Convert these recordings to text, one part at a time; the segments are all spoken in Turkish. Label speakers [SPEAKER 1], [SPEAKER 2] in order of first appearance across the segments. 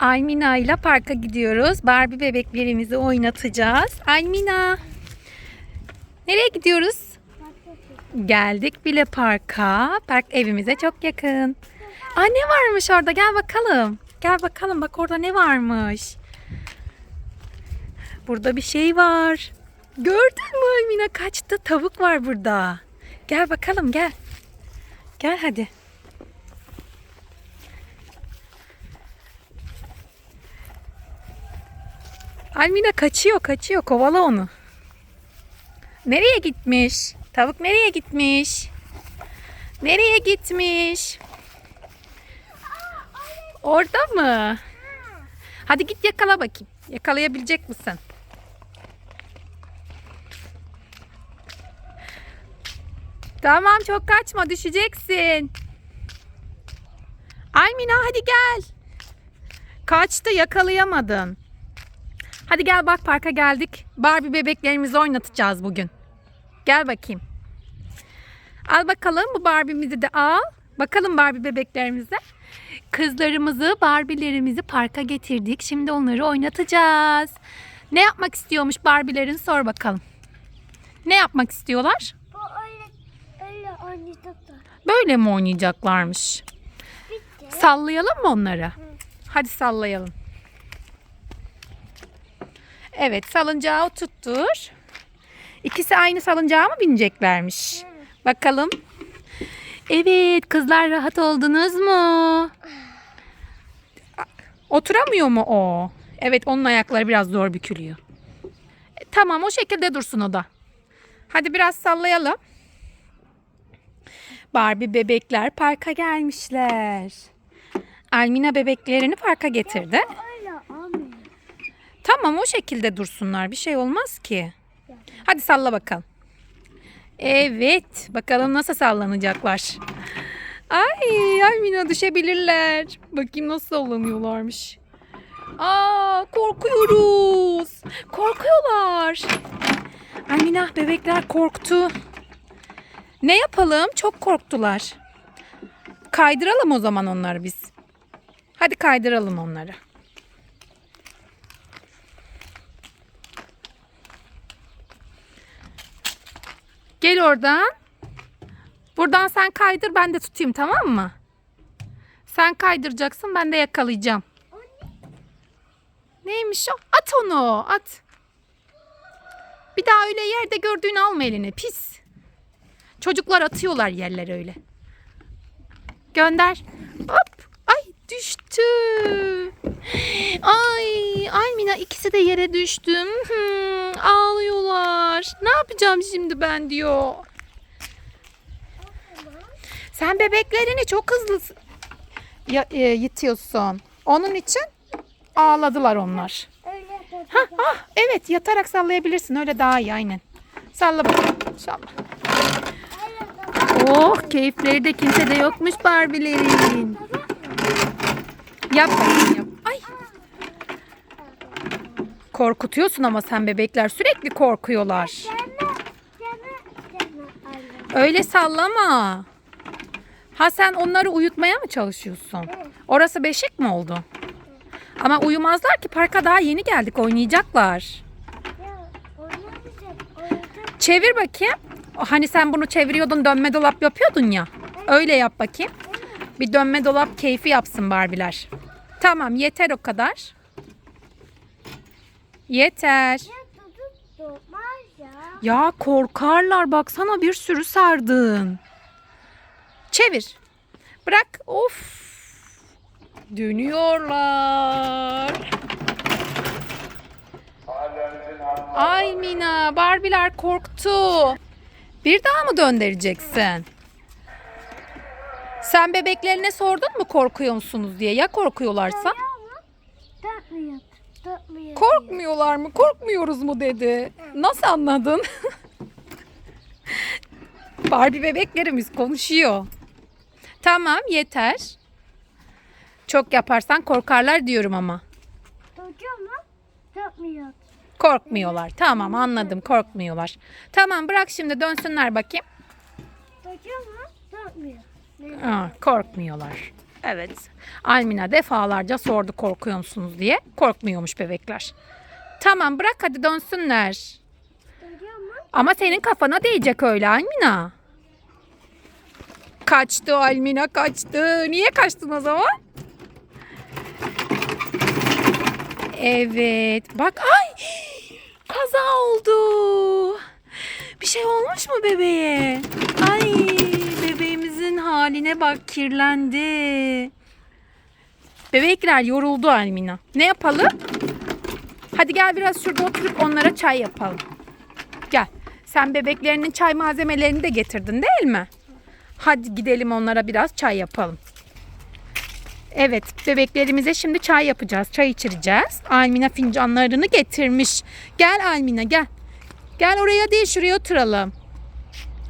[SPEAKER 1] Almina ile parka gidiyoruz. Barbie bebeklerimizi oynatacağız. Almina. Nereye gidiyoruz? Geldik bile parka. Park evimize çok yakın. Aa ne varmış orada? Gel bakalım. Gel bakalım bak orada ne varmış. Burada bir şey var. Gördün mü Almina kaçtı? Tavuk var burada. Gel bakalım gel. Gel hadi. Almina kaçıyor kaçıyor kovala onu. Nereye gitmiş? Tavuk nereye gitmiş? Nereye gitmiş? Orada mı? Hadi git yakala bakayım. Yakalayabilecek misin? Tamam çok kaçma düşeceksin. Almina hadi gel. Kaçtı yakalayamadın. Hadi gel bak parka geldik. Barbie bebeklerimizi oynatacağız bugün. Gel bakayım. Al bakalım bu Barbie'mizi de al. Bakalım Barbie bebeklerimize. Kızlarımızı, Barbie'lerimizi parka getirdik. Şimdi onları oynatacağız. Ne yapmak istiyormuş Barbie'lerin sor bakalım. Ne yapmak istiyorlar?
[SPEAKER 2] Bu öyle öyle oynayacaklar.
[SPEAKER 1] Böyle mi oynayacaklarmış?
[SPEAKER 2] Bitti.
[SPEAKER 1] Sallayalım mı onları? Hadi sallayalım. Evet salıncağı oturttur. İkisi aynı salıncağa mı bineceklermiş? Bakalım. Evet kızlar rahat oldunuz mu? Oturamıyor mu o? Evet onun ayakları biraz zor bükülüyor. E, tamam o şekilde dursun o da. Hadi biraz sallayalım. Barbie bebekler parka gelmişler. Almina bebeklerini parka getirdi. Tamam o şekilde dursunlar. Bir şey olmaz ki. Hadi salla bakalım. Evet. Bakalım nasıl sallanacaklar. Ay Almina düşebilirler. Bakayım nasıl sallanıyorlarmış. Aa korkuyoruz. Korkuyorlar. Almina bebekler korktu. Ne yapalım? Çok korktular. Kaydıralım o zaman onları biz. Hadi kaydıralım onları. Gel oradan. Buradan sen kaydır ben de tutayım tamam mı? Sen kaydıracaksın ben de yakalayacağım. Neymiş o? At onu at. Bir daha öyle yerde gördüğünü alma eline pis. Çocuklar atıyorlar yerlere öyle. Gönder. Hop. Ay düştü. Ay Almina ikisi de yere düştü. Hmm, ağlıyorlar. Ne yapacağım şimdi ben diyor. Sen bebeklerini çok hızlı ya, e, yitiyorsun. Onun için ağladılar onlar. Ha, ah, evet yatarak sallayabilirsin. Öyle daha iyi aynen. Salla bakalım. Salla. Oh keyifleri de kimse de yokmuş Barbie'lerin. Yap bakayım yap. Ay. Korkutuyorsun ama sen bebekler sürekli korkuyorlar.
[SPEAKER 2] Öyle.
[SPEAKER 1] Sallama. Ha sen onları uyutmaya mı çalışıyorsun? Orası beşik mi oldu? Ama uyumazlar ki parka daha yeni geldik oynayacaklar. Çevir bakayım. Hani sen bunu çeviriyordun dönme dolap yapıyordun ya. Öyle yap bakayım. Bir dönme dolap keyfi yapsın Barbiler. Tamam yeter o kadar. Yeter.
[SPEAKER 2] Ya
[SPEAKER 1] korkarlar baksana bir sürü sardın. Çevir. Bırak. Of. Dönüyorlar. Ay Mina, Barbiler korktu. Bir daha mı döndüreceksin? Sen bebeklerine sordun mu korkuyor musunuz diye? Ya korkuyorlarsa?
[SPEAKER 2] Takmıyor, takmıyor.
[SPEAKER 1] Korkmuyorlar mı? Korkmuyoruz mu dedi. Nasıl anladın? Barbie bebeklerimiz konuşuyor. Tamam yeter. Çok yaparsan korkarlar diyorum ama.
[SPEAKER 2] Tutuyor mu? Takmıyor.
[SPEAKER 1] Korkmuyorlar. Tamam anladım korkmuyorlar. Tamam bırak şimdi dönsünler bakayım.
[SPEAKER 2] Tutuyor mu? Takmıyor.
[SPEAKER 1] Aa, korkmuyorlar. Evet. Almina defalarca sordu korkuyor musunuz diye. Korkmuyormuş bebekler. Tamam bırak hadi dönsünler. Ama senin kafana değecek öyle Almina. Kaçtı Almina kaçtı. Niye kaçtın o zaman? Evet. Bak ay kaza oldu. Bir şey olmuş mu bebeğe? Ay haline bak kirlendi. Bebekler yoruldu Almina. Ne yapalım? Hadi gel biraz şurada oturup onlara çay yapalım. Gel. Sen bebeklerinin çay malzemelerini de getirdin değil mi? Hadi gidelim onlara biraz çay yapalım. Evet, bebeklerimize şimdi çay yapacağız. Çay içireceğiz. Almina fincanlarını getirmiş. Gel Almina gel. Gel oraya değil şuraya oturalım.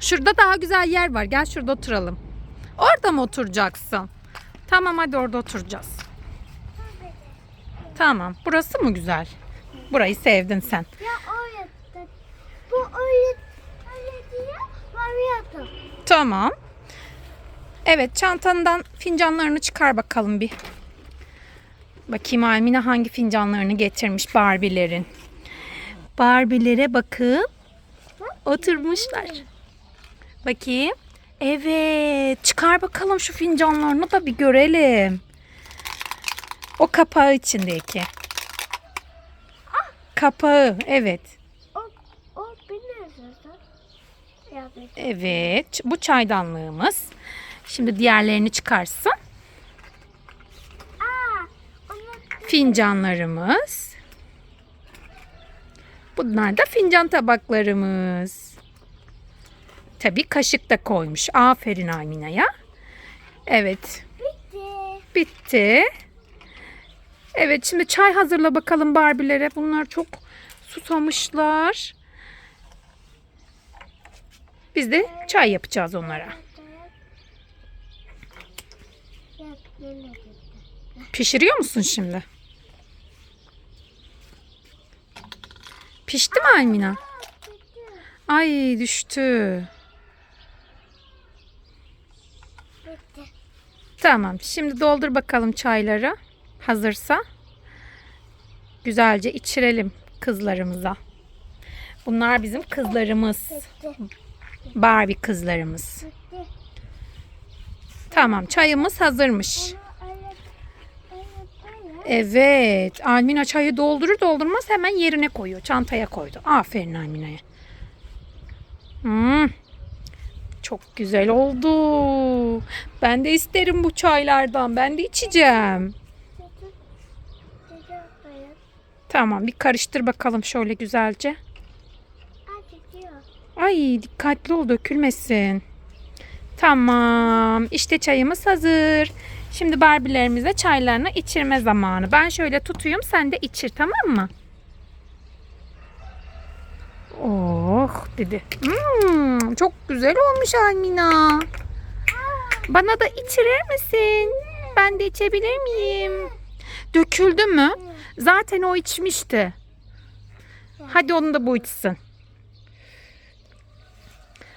[SPEAKER 1] Şurada daha güzel yer var. Gel şurada oturalım. Orada mı oturacaksın? Tamam hadi orada oturacağız. Tamam. Burası mı güzel? Burayı sevdin sen.
[SPEAKER 2] Ya öyle. Bu öyle. Öyle diye varıyordum.
[SPEAKER 1] Tamam. Evet çantandan fincanlarını çıkar bakalım bir. Bakayım Almina hangi fincanlarını getirmiş Barbie'lerin. Barbie'lere bakın. Oturmuşlar. Bakayım. Evet. Çıkar bakalım şu fincanlarını da bir görelim. O kapağı içindeki. Kapağı. Evet.
[SPEAKER 2] O, o
[SPEAKER 1] Evet. Bu çaydanlığımız. Şimdi diğerlerini çıkarsın.
[SPEAKER 2] Aa,
[SPEAKER 1] Fincanlarımız. Bunlar da fincan tabaklarımız. Tabii kaşık da koymuş. Aferin Almina'ya. Evet.
[SPEAKER 2] bitti.
[SPEAKER 1] Bitti. Evet şimdi çay hazırla bakalım Barbie'lere. Bunlar çok susamışlar. Biz de çay yapacağız onlara. Pişiriyor musun şimdi? Pişti mi Almina? Ay düştü.
[SPEAKER 2] Bitti.
[SPEAKER 1] Tamam. Şimdi doldur bakalım çayları. Hazırsa. Güzelce içirelim kızlarımıza. Bunlar bizim kızlarımız. Barbie kızlarımız. Tamam. Çayımız hazırmış. Evet. Almina çayı doldurur doldurmaz hemen yerine koyuyor. Çantaya koydu. Aferin Almina'ya. Hmm. Çok güzel oldu. Ben de isterim bu çaylardan. Ben de içeceğim. Tamam bir karıştır bakalım şöyle güzelce. Ay dikkatli ol dökülmesin. Tamam işte çayımız hazır. Şimdi Barbie'lerimize çaylarını içirme zamanı. Ben şöyle tutuyum sen de içir tamam mı? Oh dedi. Hmm, çok güzel olmuş Almina. Bana da içirir misin? Ben de içebilir miyim? Döküldü mü? Zaten o içmişti. Hadi onu da bu içsin.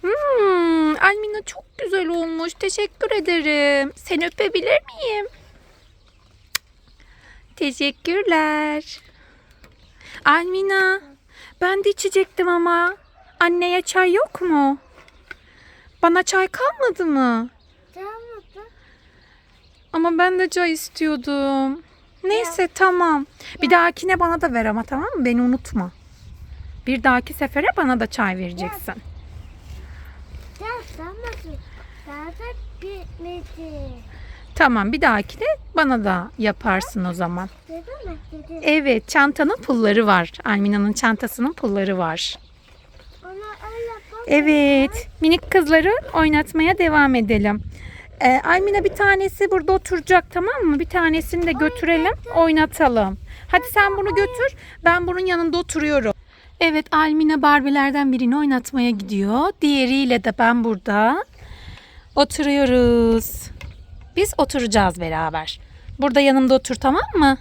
[SPEAKER 1] Hmm, Almina çok güzel olmuş. Teşekkür ederim. Seni öpebilir miyim? Teşekkürler. Almina, ben de içecektim ama. Anneye çay yok mu? Bana çay kalmadı mı?
[SPEAKER 2] Mı?
[SPEAKER 1] Ama ben de çay istiyordum. Neyse tamam. Bir dahakine bana da ver ama tamam mı? Beni unutma. Bir dahaki sefere bana da çay vereceksin.
[SPEAKER 2] Ya tamam. Zaten bitmedi.
[SPEAKER 1] Tamam bir dahakine bana da yaparsın o zaman. Evet çantanın pulları var. Almina'nın çantasının pulları var. Evet minik kızları oynatmaya devam edelim. Ee, Almina bir tanesi burada oturacak tamam mı? Bir tanesini de götürelim oynatalım. Hadi sen bunu götür ben bunun yanında oturuyorum. Evet Almina Barbie'lerden birini oynatmaya gidiyor. Diğeriyle de ben burada oturuyoruz. Biz oturacağız beraber. Burada yanımda otur tamam mı?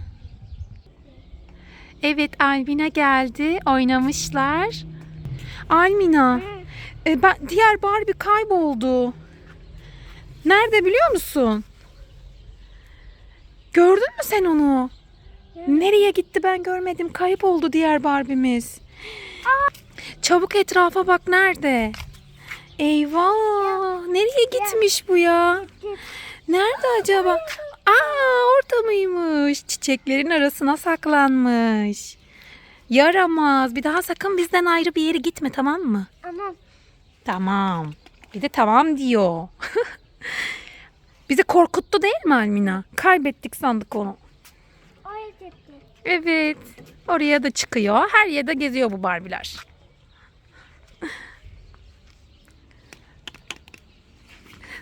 [SPEAKER 1] Evet Almina geldi. Oynamışlar. Almina. E, ben, diğer Barbie kayboldu. Nerede biliyor musun? Gördün mü sen onu? Nereye gitti ben görmedim. Kayıp oldu diğer Barbie'miz. Çabuk etrafa bak nerede? Eyvah! Nereye gitmiş bu ya? Nerede acaba? Aa orada mıymış? Çiçeklerin arasına saklanmış. Yaramaz. Bir daha sakın bizden ayrı bir yere gitme tamam mı?
[SPEAKER 2] Ama
[SPEAKER 1] Tamam. Bir de tamam diyor. Bizi korkuttu değil mi Almina? Kaybettik sandık onu. Evet. Oraya da çıkıyor. Her yerde geziyor bu Barbiler.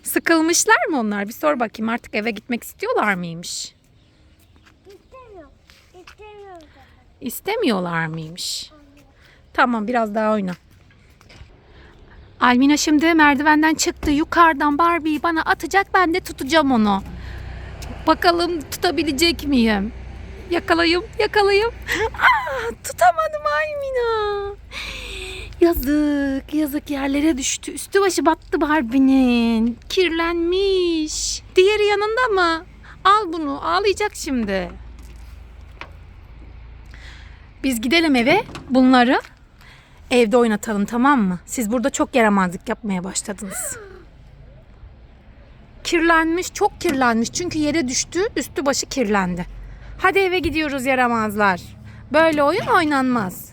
[SPEAKER 1] Sıkılmışlar mı onlar? Bir sor bakayım artık eve gitmek istiyorlar mıymış?
[SPEAKER 2] İstemiyorum. zaten.
[SPEAKER 1] İstemiyorlar mıymış? Tamam biraz daha oyna. Almina şimdi merdivenden çıktı. Yukarıdan Barbie'yi bana atacak. Ben de tutacağım onu. Bakalım tutabilecek miyim? Yakalayayım, yakalayayım. Aa, tutamadım Almina. Yazık, yazık yerlere düştü. Üstü başı battı Barbie'nin. Kirlenmiş. Diğeri yanında mı? Al bunu, ağlayacak şimdi. Biz gidelim eve bunları evde oynatalım tamam mı? Siz burada çok yaramazlık yapmaya başladınız. Kirlenmiş, çok kirlenmiş. Çünkü yere düştü, üstü başı kirlendi. Hadi eve gidiyoruz yaramazlar. Böyle oyun oynanmaz.